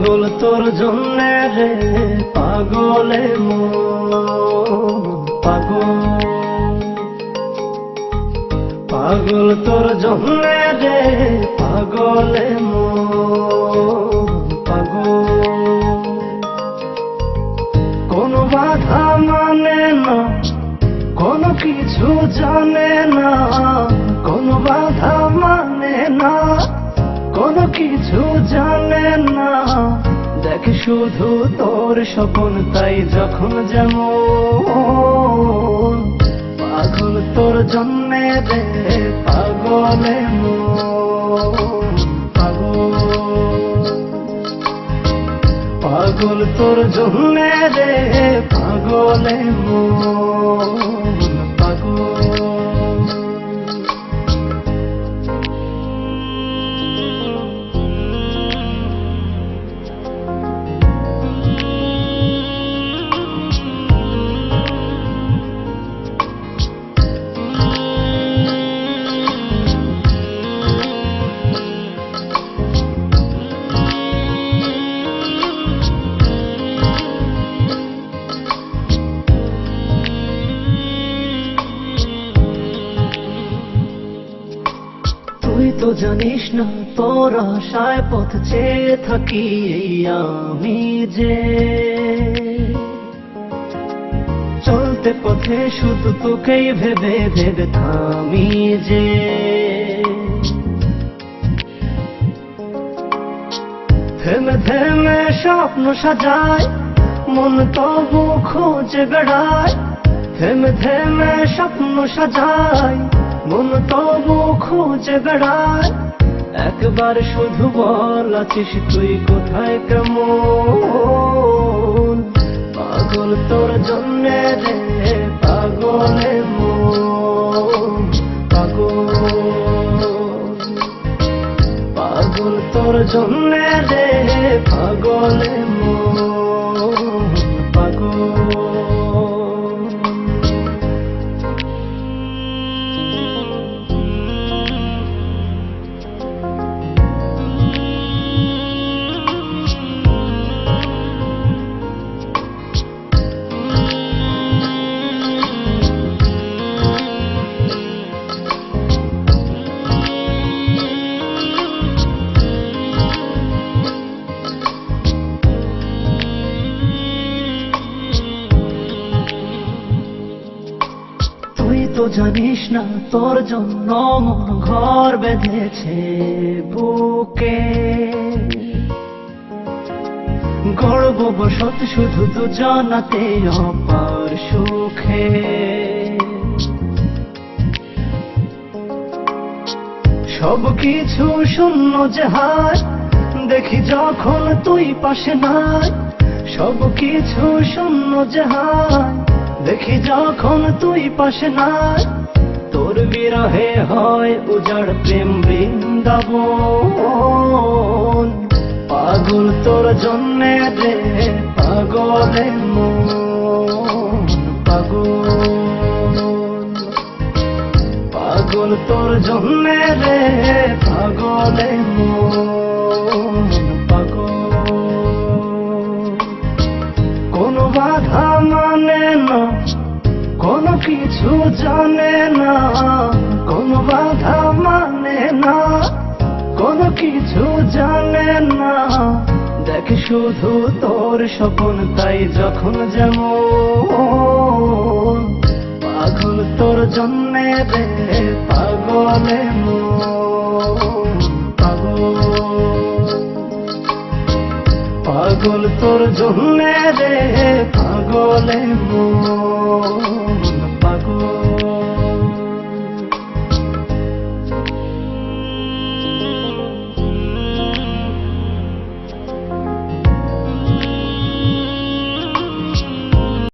পাগল তোর জন্য রে, পাগলে মন পাগল। পাগল তোর জন্য রে, পাগলে মন পাগল। কোনো বাধা মানে না, কোনো কিছু জানে না, কোনো বাধা মানে না। কোনো কিছু জানে না। দেখ শুধু তোর স্বপন, তাই যখন যেমন পাগল তোর জন্যে রে পাগলে পাগল। পাগল তোর জন্যে রে পাগলে মন। জানিস না, তোর আশায় পথ চেয়ে থাকি আমি যে। চলতে পথে শুধু তোকেই ভেবে ভেবে থামি যে। থেমে থেমে স্বপ্ন সাজায়, মন তবু খোঁজে বেড়ায়। থেমে থেমে স্বপ্ন সাজায় মন তবু খোঁজে বেড়ায়। একবার শুধু বল আছিস তুই কোথায় কেমন? পাগল তোর জন্য রে, পাগলে পাগল। পাগল তোর জন্য রে, পাগলে মন। তো জানিস না, তোর জন্য মন ঘর বেঁধেছে বুকে। গর্ববশত শুধু দুজনাতে অপার সুখে। সব কিছু শূন্য জাহাজ দেখি যখন তুই পাশে নাই, সব কিছু শূন্য জাহাজ দেখি যখন তুই পাশে নাই তোর বিরহে হয় উজাড় প্রেম বৃন্দাবন। পাগল তোর জন্যে রে, পাগলে পাগল। পাগল তোর জন্যে রে, পাগলে পাগল। কোনো বাধা না কোনো কিছু জানে না কোনো বাধা মানে না কোনো কিছু জানে না দেখ শুধু তোর স্বপন, তাই যখন যেমন পাগল তোর জন্যে রে পাগলে পাগল। তোর জন্যে রে পাগলে পাগলে মন পাগল।